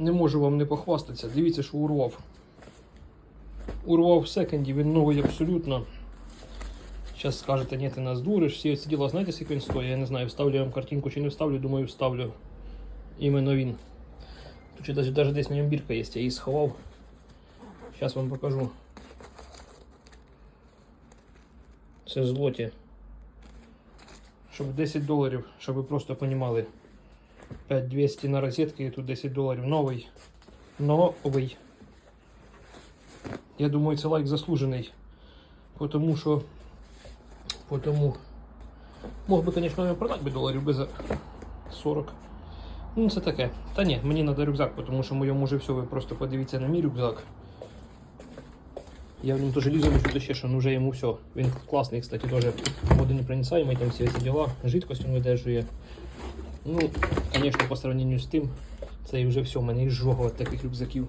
Не можу вам не похвастатися. Дивіться, що урвав. Урвав в секонді, він новий абсолютно. Зараз скажете, ні, ти нас дуриш. Всі ці діла, знаєте, скільки він стоїть? Я не знаю, вставлю я вам картинку чи не вставлю, думаю, вставлю. Іменно він. Тут навіть, навіть десь на ньому бірка є, я її сховав. Зараз вам покажу. Це злоті. Щоб 10 доларів, щоб ви просто понімали. 5200 на розетки і тут 10 доларів. Новий. Новий. Я думаю, це лайк заслужений. Потому що. Потому. Мог би, звісно, його продати би доларів би за 40. Ну, це таке. Та ні, мені треба рюкзак, тому що моєму вже все, ви просто подивіться на мій рюкзак. Я в ньому теж лізу, що ще, що ну вже все. Він класний, кстати, теж водонепроницаємий, там всі ці діла, жидкость він видержує. Ну, звісно, по сравнению з тим, це вже все, в мене і жога таких рюкзаків.